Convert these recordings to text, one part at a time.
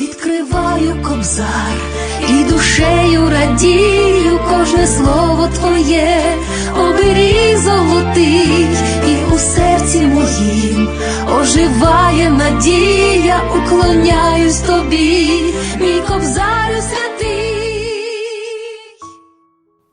Відкриваю кобзар і душею радію кожне слово твоє, оберіг золотий, і у серці моїм оживає надія, уклоняюсь тобі, мій кобзарю святий.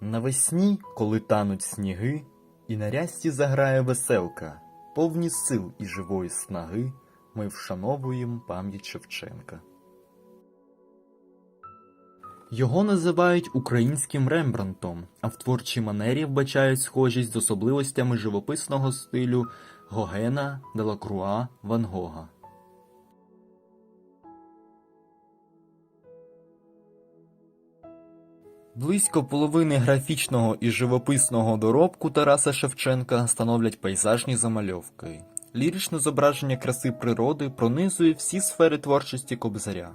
Навесні, коли тануть сніги, і на рясті заграє веселка, повні сил і живої снаги, ми вшановуємо пам'ять Шевченка. Його називають українським Рембрандтом, а в творчій манері вбачають схожість з особливостями живописного стилю Гогена, Делакруа, Ван Гога. Близько половини графічного і живописного доробку Тараса Шевченка становлять пейзажні замальовки. Ліричне зображення краси природи пронизує всі сфери творчості Кобзаря.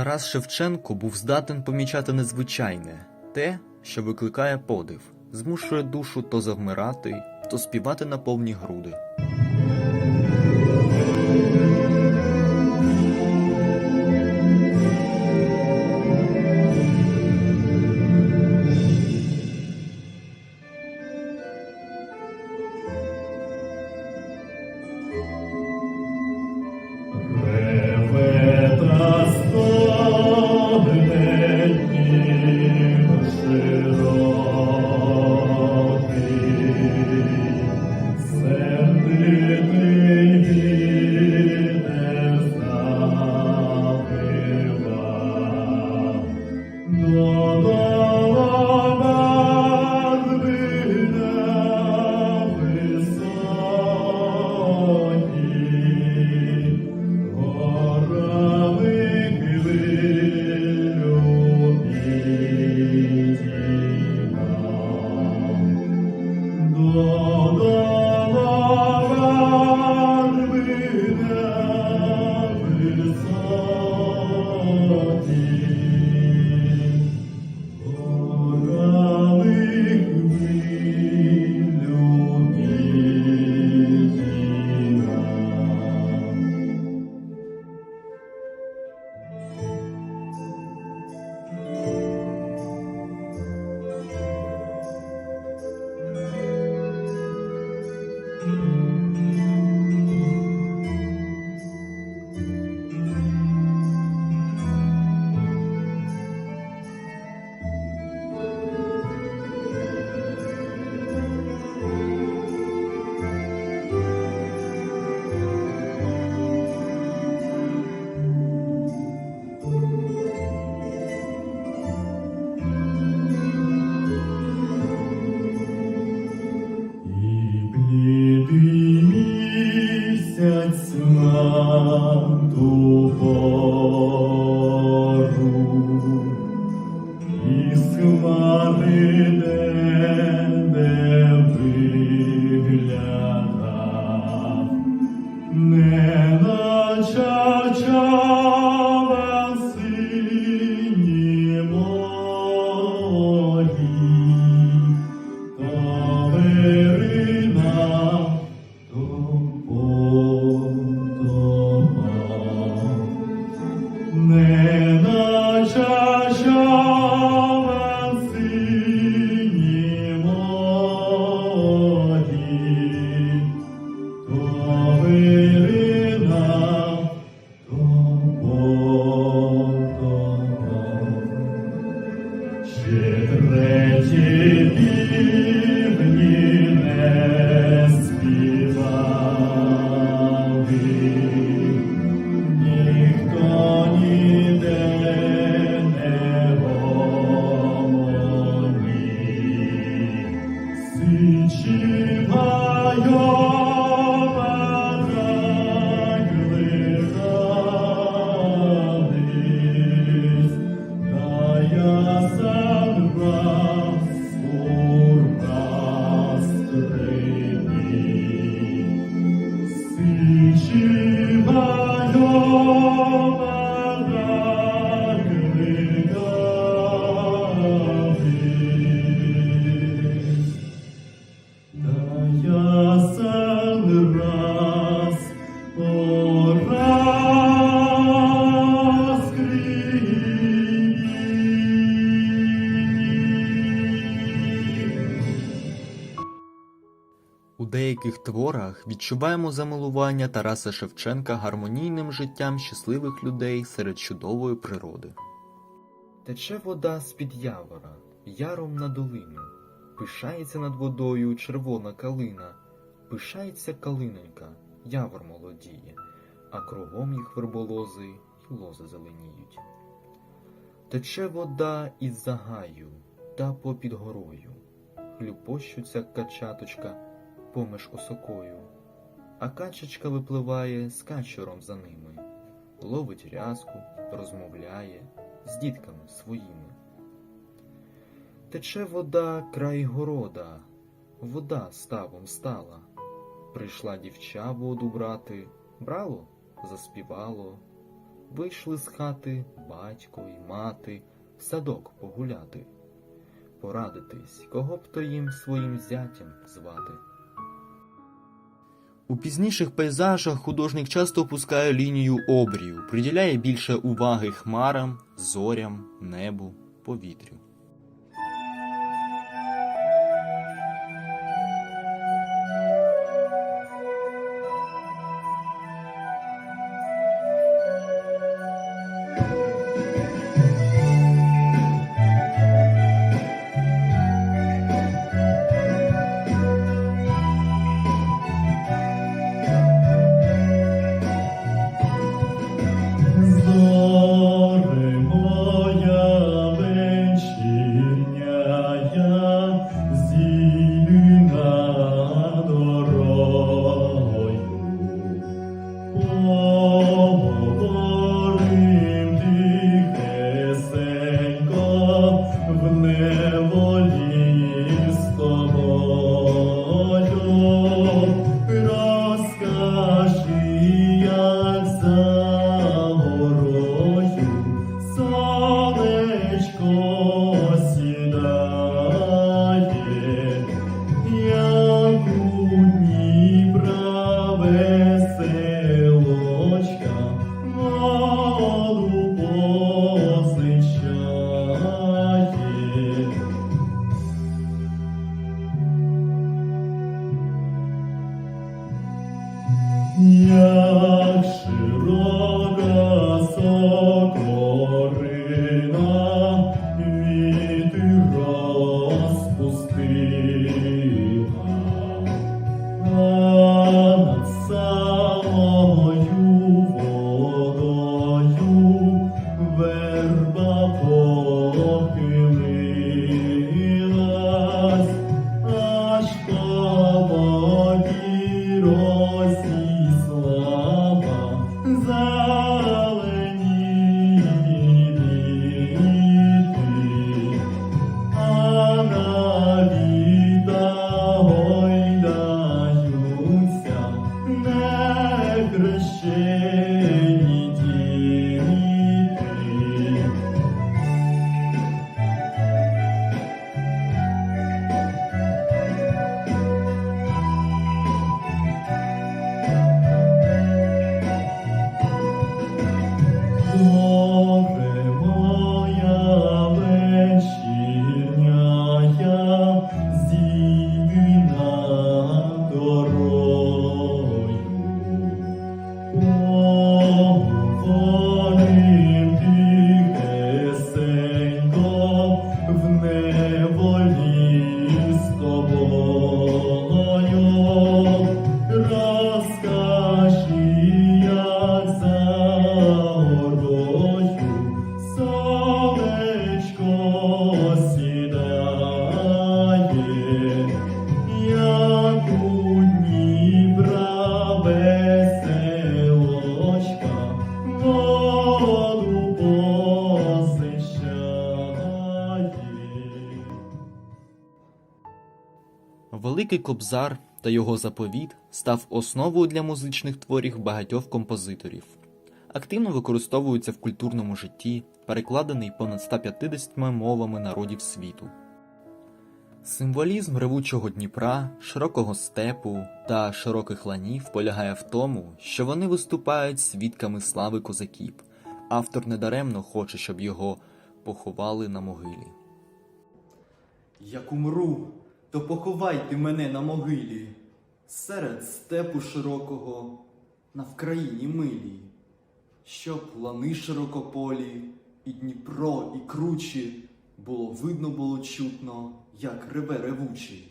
Тарас Шевченко був здатен помічати незвичайне, те, що викликає подив, змушує душу то завмирати, то співати на повні груди. Oh. Oh, деяких творах відчуваємо замилування Тараса Шевченка гармонійним життям щасливих людей серед чудової природи. Тече вода з-під явора, яром на долину, пишається над водою червона калина, пишається калинонька, явор молодіє, а кругом їх верболози й лози зеленіють. Тече вода із загаю та попід горою, хлюпощуться качаточка поміж осокою, а качечка випливає з качуром за ними, ловить рязку, розмовляє з дітками своїми. Тече вода край города, вода ставом стала. Прийшла дівча воду брати, брало, заспівало. Вийшли з хати батько й мати в садок погуляти, порадитись, кого б то їм своїм зятям звати. У пізніших пейзажах художник часто опускає лінію обрію, приділяє більше уваги хмарам, зорям, небу, повітрю. Oh. Великий Кобзар та його заповіт став основою для музичних творів багатьох композиторів. Активно використовується в культурному житті, перекладений понад 150 мовами народів світу. Символізм ревучого Дніпра, широкого степу та широких ланів полягає в тому, що вони виступають свідками слави козаків. Автор недаремно хоче, щоб його поховали на могилі. Як умру, то поховайте мене на могилі, серед степу широкого, на вкраїні милій, щоб лани широкополі, і Дніпро, і кручі, було видно було чутно, як реве ревучий,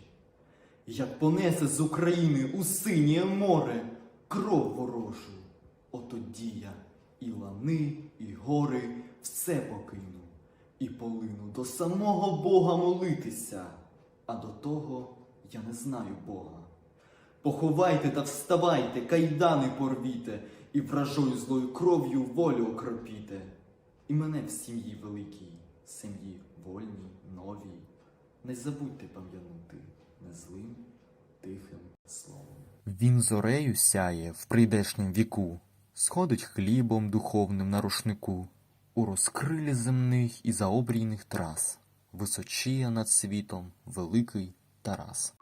як понесе з України у синє море кров ворожу, отоді я і лани, і гори все покину і полину до самого Бога молитися, а до того я не знаю Бога. Поховайте та вставайте, кайдани порвіте, і вражою злою кров'ю волю окропіте. І мене в сім'ї великій, сім'ї вольній, новій. Не забудьте пам'янути незлим, тихим словом. Він зорею сяє в прийдешнім віку, сходить хлібом духовним на рушнику, у розкрилі земних і заобрійних трас, височіє над світом великий Тарас.